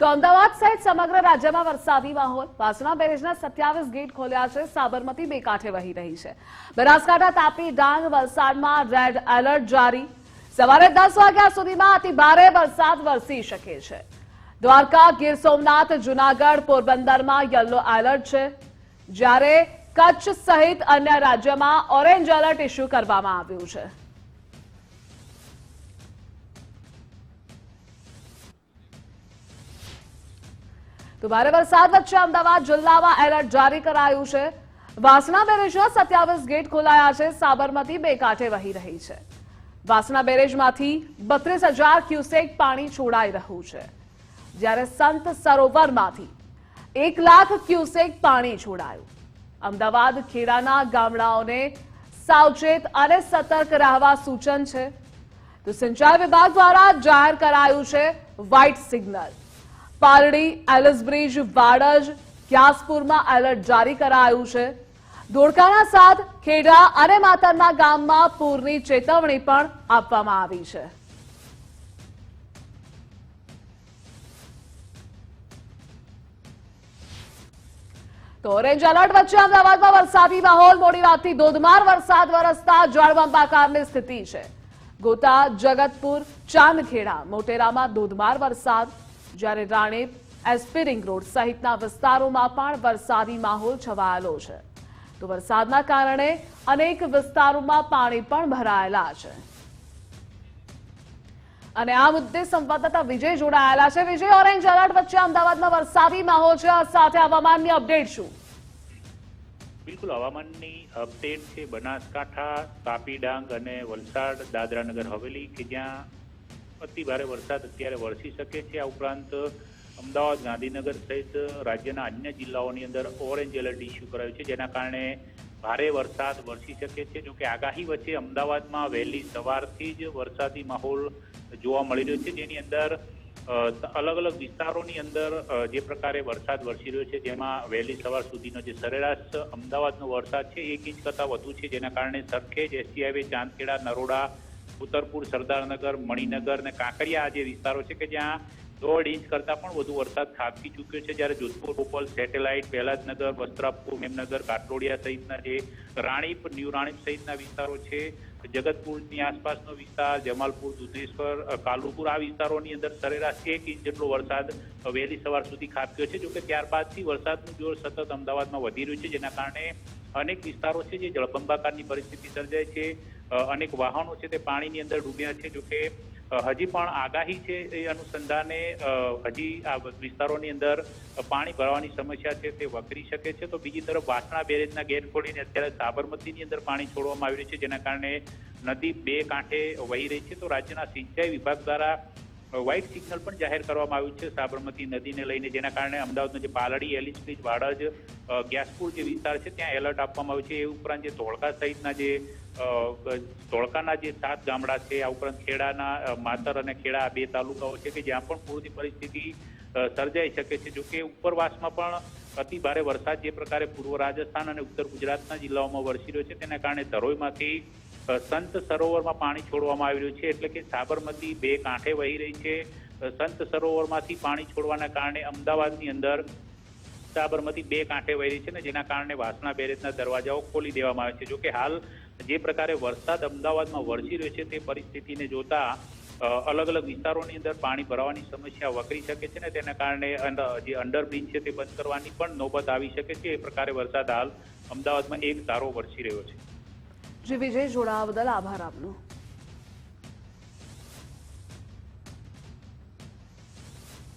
તો અમદાવાદ સહિત સમગ્ર રાજ્યમાં વરસાદી માહોલ. વાસણા બેરેજના સત્યાવીસ ગેટ ખોલ્યા છે. સાબરમતી બે કાંઠે વહી રહી છે. બનાસકાંઠા તાપી ડાંગ વલસાડમાં રેડ એલર્ટ જારી. સવારે દસ વાગ્યા સુધીમાં અતિ ભારે વરસાદ વરસી શકે છે. દ્વારકા, ગીર સોમનાથ, જુનાગઢ, પોરબંદરમાં યલો એલર્ટ છે. જ્યારે કચ્છ સહિત અન્ય રાજ્યમાં ઓરેન્જ એલર્ટ ઇસ્યુ કરવામાં આવ્યું છે. તો ભારે વરસાદ વચ્ચે અમદાવાદ જિલ્લામાં એલર્ટ જારી કરાયું છે. વાસણા બેરેજના સત્યાવીસ ગેટ ખોલાયા છે. સાબરમતી બે કાંઠે વહી રહી છે. વાસણા બેરેજમાંથી બત્રીસ હજાર ક્યુસેક પાણી છોડાઈ રહ્યું છે. જ્યારે સંત સરોવરમાંથી એક લાખ ક્યુસેક પાણી છોડાયું. અમદાવાદ ખેડાના ગામડાઓને સાવચેત અને સતર્ક રહેવા સૂચન છે. તો સિંચાઈ વિભાગ દ્વારા જાહેર કરાયું છે વ્હાઇટ સિગ્નલ પારડી એલિસબ્રિજ વાડજ, ક્યાસપુરમાં એલર્ટ જારી કરાયું છે. ધોળકાના સાથ ખેડા અને માતરના ગામમાં પૂરની ચેતવણી પણ આપવામાં આવી છે. ઓરેન્જ એલર્ટ વચ્ચે અમદાવાદમાં વરસાદી માહોલ, મોડી રાતથી ધોધમાર વરસાદ વરસતા જળબંબાકારની સ્થિતિ છે. ગોતા, જગતપુર, ચાંદખેડા, મોટેરામાં ધોધમાર વરસાદ જ્યારે રાણેપ એસ્પિરિંગ રોડ સહિતના વિસ્તારોમાં પણ વરસાદી માહોલ છવાયેલો છે. તો વરસાદના કારણે અનેક વિસ્તારોમાં પાણી પણ ભરાયેલા છે. અને આ મુદ્દે સંવાદદાતા વિજય જોડાયેલા છે. વિજય, ઓરેન્જ એલર્ટ વચ્ચે અમદાવાદમાં વરસાદી માહોલ છે. સાથે હવામાનની અપડેટ શું? બિલકુલ, હવામાનની અપડેટ છે. બનાસકાંઠા, તાપી ડાંગ અને વલસાડ, દાદરાનગર, હવેલી, કે જ્યાં અતિ ભારે વરસાદ અત્યારે વરસી શકે છે. આ ઉપરાંત અમદાવાદ, ગાંધીનગર સહિત રાજ્યના અન્ય જિલ્લાઓની અંદર ઓરેન્જ એલર્ટ ઇસ્યુ કરાયું છે, જેના કારણે ભારે વરસાદ વરસી શકે છે. જોકે આગાહી વચ્ચે અમદાવાદમાં વહેલી સવારથી જ વરસાદી માહોલ જોવા મળી રહ્યો છે. જેની અંદર અલગ અલગ વિસ્તારોની અંદર જે પ્રકારે વરસાદ વરસી રહ્યો છે, જેમાં વહેલી સવાર સુધીનો જે સરેરાશ અમદાવાદનો વરસાદ છે, એક ઇંચ કરતાં વધુ છે. જેના કારણે સરખેજ એસટી હાઈવે, ચાંદખેડા, નરોડા ઉત્તરપુર, સરદારનગર, મણિનગર અને કાંકરિયા આ જે વિસ્તારો છે કે જ્યાં દોઢ ઇંચ કરતાં પણ વધુ વરસાદ ખાબકી ચૂક્યો છે. જ્યારે જોધપુર, બોપલ, સેટેલાઇટ, પહેલાજનગર, વસ્ત્રાપુર, મેમનગર, કાટલોડિયા સહિતના જે રાણીપ, ન્યૂ રાણીપ સહિતના વિસ્તારો છે, જગતપુરની આસપાસનો વિસ્તાર, જમાલપુર, દુધેશ્વર કાલુપુર આ વિસ્તારોની અંદર સરેરાશ એક ઇંચ જેટલો વરસાદ વહેલી સવાર સુધી ખાબક્યો છે. જોકે ત્યારબાદથી વરસાદનું જોર સતત અમદાવાદમાં વધી રહ્યું છે, જેના કારણે અનેક વિસ્તારો છે જે જળબંબાકારની પરિસ્થિતિ સર્જાય છે. અનેક વાહનો છે તે પાણીની અંદર ડૂબ્યા છે જોકે હજી પણ આગાહી છે એ અનુસંધાને હજી આ વિસ્તારોની અંદર પાણી ભરવાની સમસ્યા છે તે વકરી શકે છે. તો બીજી તરફ વાસણા બેરેજના ગેટ ખોલીને અત્યારે સાબરમતીની અંદર પાણી છોડવામાં આવી રહ્યું છે, જેના કારણે નદી બે કાંઠે વહી રહી છે. તો રાજ્યના સિંચાઈ વિભાગ દ્વારા વ્હાઇટ સિગ્નલ પણ જાહેર કરવામાં આવ્યું છે. સાબરમતી નદીને લઈને જેના કારણે અમદાવાદનો જે પાલડી એલિસ્ટ્રીજ વાડજ ગ્યાસપુર જે વિસ્તાર છે, ત્યાં એલર્ટ આપવામાં આવ્યું છે. એ ઉપરાંત જે ધોળકા સહિતના જે ધોળકાના જે સાત ગામડા છે, આ ઉપરાંત ખેડાના માતર અને ખેડા આ બે તાલુકાઓ છે કે જ્યાં પણ પૂરની પરિસ્થિતિ સર્જાઈ શકે છે. જોકે ઉપરવાસમાં પણ અતિ ભારે વરસાદ જે પ્રકારે પૂર્વ રાજસ્થાન અને ઉત્તર ગુજરાતના જિલ્લાઓમાં વરસી રહ્યો છે. તેના કારણે ધરોઈમાંથી સંત સરોવરમાં પાણી છોડવામાં આવી રહ્યું છે. એટલે કે સાબરમતી બે કાંઠે વહી રહી છે. સંત સરોવરમાંથી પાણી છોડવાના કારણે અમદાવાદની અંદર સાબરમતી બે કાંઠે વહી રહી છે ને જેના કારણે વાસણા બેરેજના દરવાજાઓ ખોલી દેવામાં આવે છે. જોકે હાલ જે પ્રકારે વરસાદ અમદાવાદમાં વરસી રહ્યો છે તે પરિસ્થિતિને જોતા અલગ અલગ વિસ્તારોની અંદર પાણી ભરાવાની સમસ્યા વકરી શકે છે ને તેના કારણે જે અંડરબ્રિજ છે તે બંધ કરવાની પણ નોબત આવી શકે છે. એ પ્રકારે વરસાદ હાલ અમદાવાદમાં એક ધારો વરસી રહ્યો છે. જે વિજય જોડાવા બદલ આભાર આપનો.